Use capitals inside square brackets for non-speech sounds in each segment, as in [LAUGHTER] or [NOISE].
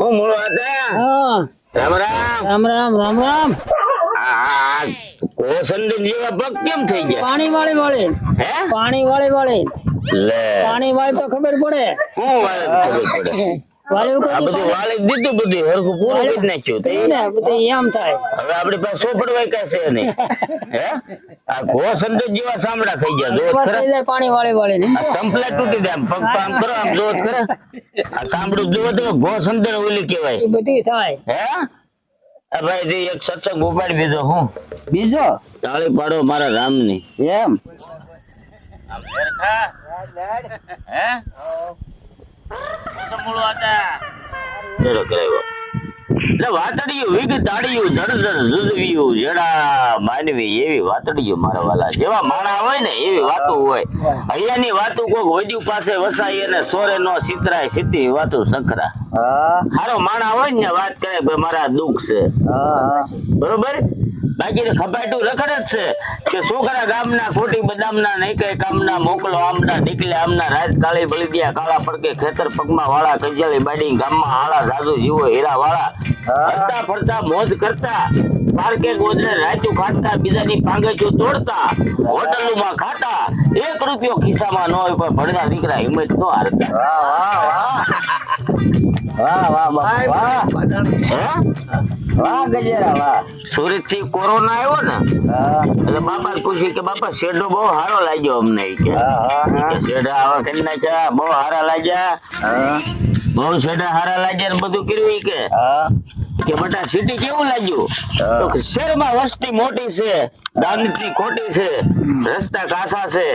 હું મૂળો હતા હા? રામ રામ. રામ રામ રામ રામ. આ કોસંદર જેવા પગ કેમ થઈ ગયા? પાણી વાળી વાળી. હે? પાણી વાળી વાળી. લે. પાણી વાળી તો ખબર પડે. હું વાળે ખબર પડે. [LAUGHS] વાળી ઉપર આ બધું વાળી દીધું બધું હરખું પૂરું કરી નાખ્યું તો. ને બધું એમ થાય. હવે આપણી પાસે સોપડવાય નહીં હે? આ કોસંદર જેવા સાંભળા થઈ ગયા જોત ઉપર જાય પાણી વાળી વાળી ને સંપલા તૂટી જાય પગ આમ કરો આમ જોત ખરા? આ સાંભળું જુઓ તો ઘોસંદર ઓલી કહેવાય. એ બધી થાય. હે? આ ભાઈ જે એક સત્સંગ ઉપાડી દીધો હું? બીજો? તાળી પાડો મારા રામની. એમ? જેવા હા? માણા હોય ને વાત કરે મારા દુઃખ છે. હા હા. બરોબર? બાકી તો ખપાટું રખડ જ છે કે છોકરા ગામના ખોટી બદામના નહીં કઈ કામના મોકલો આમના નીકળે આમના રાત કાળી ભળી ગયા કાળા પડકે ખેતર પગમાં વાળા કજિયાળી બાડી ગામમાં હાળા સાધુ જીવો હીરા વાળા ફરતા ફરતા મોજ કરતા પાર્કે ગોદરે રાજુ ખાતા બીજાની પાંગચું તોડતા હોટલોમાં ખાતા એક રૂપિયો ખિસ્સામાં ન હોય પણ ભણતા દીકરા હિંમત ન હારતા. વાહ વાહ વાહ. વાહ વાહ વાહ. હે? વાહ ગજેરા વાહ. સુરતથી કોરોના આવ્યો ને એટલે બાપા પૂછ્યું કે બાપા શેડો બહુ સારો લાગ્યો અમને કે. શેડા આવા કરી નાખ્યા બહુ સારા લાગ્યા. બહુ શેડા સારા લાગ્યા ને બધું કર્યું કે. કે બટા સિટી કેવું લાગ્યું? તો શહેરમાં વસ્તી મોટી છે દાનની ખોટી છે રસ્તા કાસા છે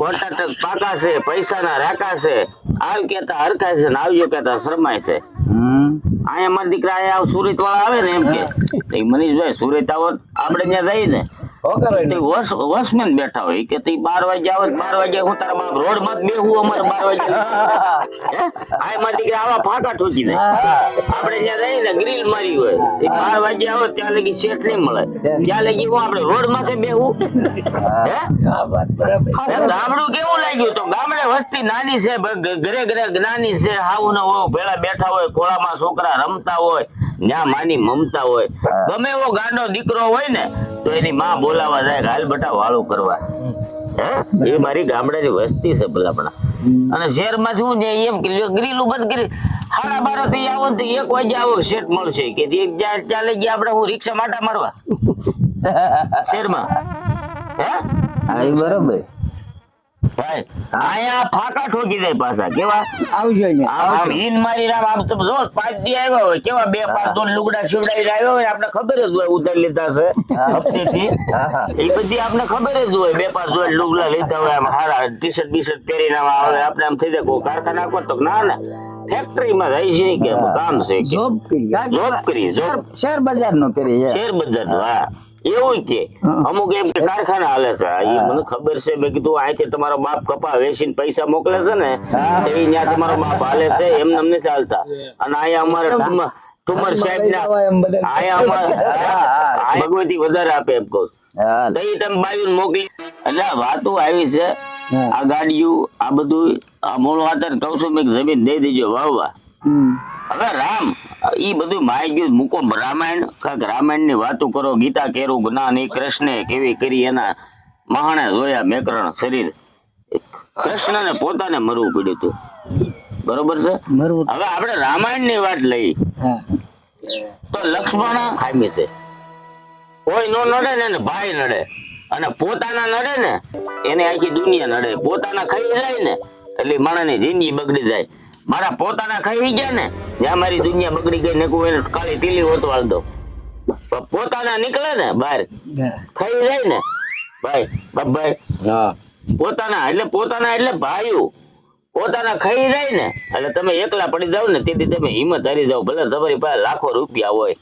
કોન્ટ્રાક્ટર પાકા છે પૈસાના રાકા છે. આવ કેતા હરખાય છે ને આવજો કેતા શરમાય છે. અહીંયા મારા દીકરા અહીંયા સુરત વાળા આવે ને એમ કે. મનીષભાઈ, સુરત આવો, આપણે ત્યાં જઈએ ને ઓકે તે વોશ વોશમેન બેઠા હોય. કે તે બાર વાગે આવે બાર વાગે હું તારા બાપ રોડમાં બેહું અમારે બાર વાગે. આ એમાં દીકરા આવા ફાંકા ઠોકી દે. આપણે જ્યાં જઈએ ને ગ્રીલ મારી હોય. એ બાર વાગે આવો ત્યાં લગી શેઠ નહીં મળે. ત્યાં લગી હું આપણે રોડમાંથી બેહું. હે. ગામડું કેવું લાગ્યું તો? ગામડે વસ્તી નાની છે ઘરે ઘરે નાની છે હાવ ને હોવ ભેળા બેઠા હોય ખોળામાં છોકરા રમતા હોય ના માની મમતા હોય. ગમે એવો ગાંડો દીકરો હોય ને તો એની માં બોલાવા જાય હાલ બટા વાળું કરવા. હે? એ મારી ગામડાની વસ્તી છે ભલામણા અને શહેરમાં શું છે? એમ કે ગ્રીલું બંધ કરી. સાડા બારથી આવો તો એક વાગે આવો શેઠ મળશે. કે એક ચાલે ગયા આપણે હું રિક્ષા માટા મારવા? [LAUGHS] શહેરમાં. હે? હા એ બરોબર. અહીંયા ફાકા ઠોકી દે પાછા કેવા? આવજો આમ આમ ઈન મારી રામ આમ તો જો પાંચ દી આવ્યા હોય કેવા બે પાંચ દોઢ લુગડા શિવડાવીને આવ્યા હોય આપણે ખબર જ હોય ઉધાર લીધા છે હપ્તેથી. હા. એ બધી આપણે ખબર જ હોય બે પાંચ લુગડા લીધા હોય આમ હારા ટી શર્ટ બી શર્ટ પહેરીને આવે આપણે આમ થઈ જાય કારખાના ના ના ફેક્ટરીમાં જાય છે કે કામ છે જોબ કરી. જોબ કરી. શેર- બજાર નો કરી શેર બજારનું, હા. એવું કે. અમુક એમ કે કારખાના હાલે છે. એ મને ખબર છે. મેં કીધું અહીંથી તમારો બાપ કપા વેચીને પૈસા મોકલે છે ને એ ત્યાં તમારો બાપ હાલે છે. એમ અમને ચાલતા અને અહીંયા અમારે ઠુમર સાહેબ ના અહીંયા અમારે ભગવતી વધારે આપે એમ કહું તો એ તમે બાયું મોકલી એટલે વાતો આવી છે. આ ગાડીઓ આ બધું આ મૂળ વાતર કહું છું મેં જમીન દઈ દેજો વાવવા. હવે રામ ઈ બધું માય ગયું મૂકો રામાયણ કાંક રામાયણની વાતો કરો ગીતા કેરું જ્ઞાન એ કૃષ્ણે કેવી કરી એના મહાણે જોયા મેકરણ શરીર. કૃષ્ણને પોતાને મરવું પડ્યું હતું. બરોબર છે? હવે આપણે રામાયણની વાત લઈ. તો લક્ષ્મણ ખામી છે. કોઈ નો નડે ને ભાઈ નડે. અને પોતાના નડે ને એને આખી દુનિયા નડે. પોતાના ખાઈ જાય ને એટલે માણસની જિંદગી બગડી જાય. મારા પોતાના ખાઈ ગયા ને જ્યાં મારી દુનિયા બગડી ગઈ ને કોઈ એને કાળી ટીલી ઓતવાળ દો. પોતાના નીકળે ને બહાર થઈ જાય ને. ભાઈ બાપભાઈ હા. પોતાના એટલે પોતાના એટલે ભાઈઓ. પોતાના ખાઈ જાય ને એટલે તમે એકલા પડી જાવ ને તેથી તમે હિંમત હારી જાવ ભલે તમારી પાસે લાખો રૂપિયા હોય.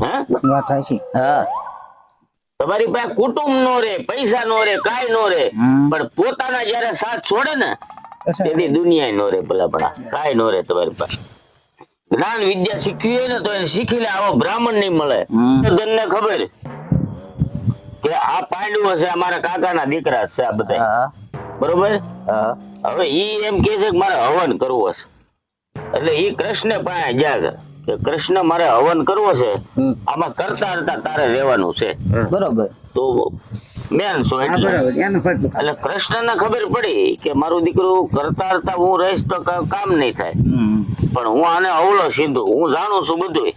હા? હા. તમારી પાસે કુટુંબ નો રે પૈસા નો રે કાઈ નો રે. પણ પોતાના જયારે સાથ છોડે ને તેથી દુનિયા નો રે ભલા ભલા. કાઈ નો રે તમારી પાસે. જ્ઞાન વિદ્યા શીખવી હોય ને તો એને શીખી લે આવો બ્રાહ્મણ નહીં મળે. તને ખબર કે આ પાંડુ હશે અમારા કાકાના દીકરા છે આ બધા. બરોબર? હવે ઈ એમ કે છે કે મારે હવન કરવો છે એટલે ઈ કૃષ્ણ પાસે ગયા કે કૃષ્ણ મારે હવન કરવો છે આમાં કરતા કરતા તારે રહેવાનું છે. બરોબર. તો છો એટલે. કૃષ્ણને ખબર પડી કે મારું દીકરું કરતા કરતા હું રહીશ તો કામ નહીં થાય. પણ હું આને અવળો સીધું હું જાણું છું બધું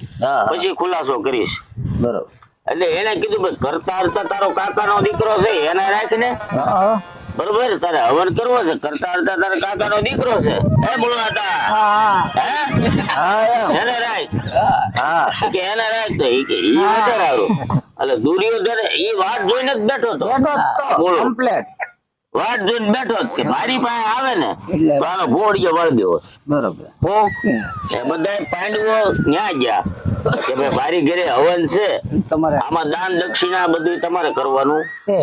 પછી ખુલાસો કરીશ. બરોબર. એટલે એને કીધું કે કરતા કરતા તારો કાકાનો દીકરો છે એને રાખ ને હા, હા. બરોબર? તારે હવન કરવો છે કરતા કરતા તારા કાકાનો દીકરો છે. હે બોલવાતા હા હે. એને રાખ. હા. કે એને રાખ તો એ કે ઈ આવ્યો એટલે દુર્યોધન એ વાત જોઈને જ બેઠો બોલો. કમ્પ્લેટ વાત જોઈને બેઠો કે મારી પાસે આવે ને તો આનો ઘોડીયો વળ દેવો. બરોબર. હું? એ બધા પાંડવો ન્યા ગયા કે ભાઈ મારી ઘરે હવન છે. તમારે આમાં દાન દક્ષિણા બધું તમારે કરવાનું છે.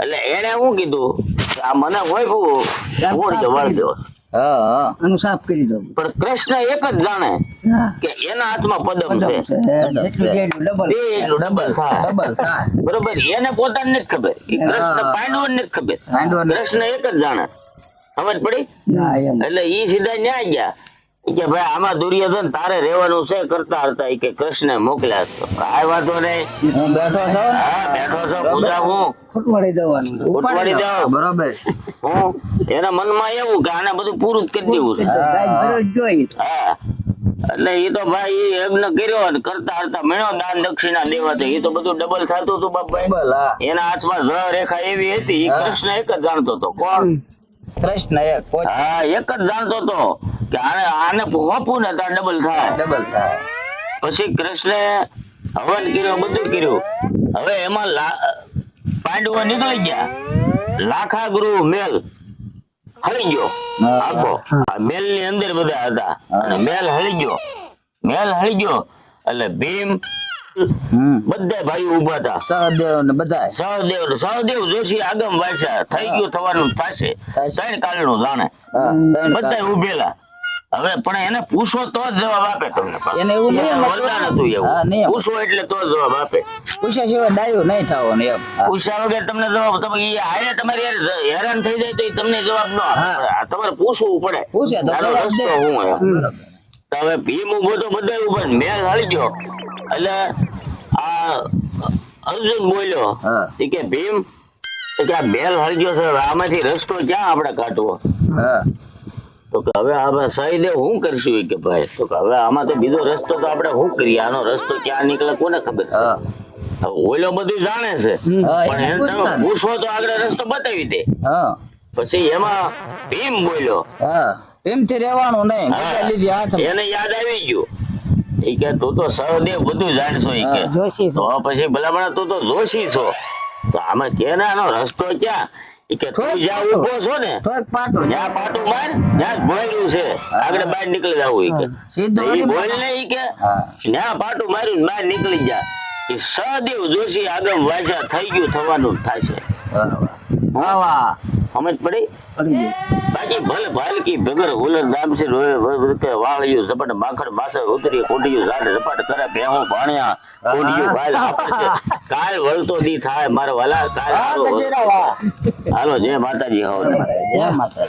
એટલે એને શું કીધું? કે આ મને હોય ઘોડીયો વળ દેવો. આનું સાફ કરી દો પણ કૃષ્ણ એક જ જાણે કે એના હાથમાં પદમ છે. ડબલ ડબલ બરોબર? એને પોતાને નથી ખબર. કૃષ્ણ પાંડવ નથી ખબર. કૃષ્ણ એક જ જાણે. સમજ પડી? એટલે ઈ સીધા ન્યાય ગયા. કે ભાઈ આમાં દુર્યોધન તારે રહેવાનું છે કરતા હતા. કે કૃષ્ણ મોકલ્યા છો. આ વાતો નહીં. હું બેઠો છો? હા બેઠો છો. પૂજા હું ફૂટવાડી દેવાનું ઉઠવાડી જાઓ બરોબર. હું? એના મનમાં એવું કે આને બધું પૂરું જ કરી દેવું છે. હા. એટલે એ તો ભાઈ એ યજ્ઞ કર્યો અને કરતા કરતા મેળો દાન દક્ષિણા દેવા તો એ તો બધું ડબલ થતું હતું બાપભાઈ એના હાથમાં જ રેખા એવી હતી. કૃષ્ણ એક જ જાણતો હતો. કોણ? કૃષ્ણ એક. હા એક જ જાણતો હતો. કે આને ભોપું ત્યાં ડબલ થાય. ડબલ થાય. પછી કૃષ્ણે હવન કર્યો બધું કર્યું. હવે એમાં પાંડવો નીકળી ગયા. લાખા ગૃહ મેલ હળી ગયો. આખો. મેલની અંદર બધા હતા. અને મેલ હળી ગયો. મેલ હળી ગયો. એટલે ભીમ બધા ભાઈ ઊભા હતા. સહદેવ ને બધા સહદેવ સહદેવ જોશી આગમ વાંચા થઈ ગયું થવાનું થશે. ત્રણ કાલનું જાણે બધા ઉભેલા હવે પણ એને પૂછો તો જ જવાબ આપે તમને એને એવું નહીં વરદાન હતું એવું. પૂછો એટલે તો જવાબ આપે. પૂછ્યા સિવાય ડાયો નહીં થવાનું એમ. પૂછ્યા વગર તમને જવાબ તમે એ હારે તમારી હેરાન થઈ જાય તો તમને જવાબ ન તમારે પૂછવું પડે. પૂછે તો રસ્તો હું હવે ભીમ ઊભો તો બધા ઊભો ને મેલ હાલી ગયો. એટલે આ અર્જુન બોલ્યો. કે ભીમ કે આ મેલ હાલી ગયો છે. આમાંથી રસ્તો ક્યાં આપણે કાઢવો? હા. તો કે હવે આપણે સહીદેવ હું કરશું કે ભાઈ? તો કે હવે આમાં તો બીજો રસ્તો તો આપણે શું કરીએ? આનો રસ્તો ક્યાં નીકળે કોને ખબર હા. ઓલો બધું જાણે છે. પણ એને તમે પૂછો તો આગળ રસ્તો બતાવી દે. પછી એમાં ભીમ બોલ્યો. હા. એમથી રહેવાનું નહીં. લીધી હાથ. એને યાદ આવી ગયું. એ કે તું તો સહદેવ બધું જાણશો એ કે. જોશી છો. તો પછી ભલામણ તું તો જોશી છો. તો આમાં કે ના આનો રસ્તો ક્યાં? કે તું જ્યાં પાટું. છો ને થોડુંક જ્યાં પાટું માર ત્યાં ભોયરું છે. આગળ બહાર નીકળી જવું ઈ કે. સીધું તો બોલ ને કે પાટું માર્યું બહાર નીકળી જા. એ સદેવ જોશી આગળ વાસા થઈ ગયું થવાનું થાય થશે વાહ વાહ. સમજ પડી? બાકી ભલે ભાલકી ભગર હુલર દામ છે વાળિયું ઝપટ માખણ માસે ઉતરી કોડિયું ઝાડ ઝપટ કરે ભેહો ભાણ્યા કોડિયું ભાલ છે કાલ વળતો દી થાય મારે વાલા કાલ હાલો જય માતાજી હો. જય માતા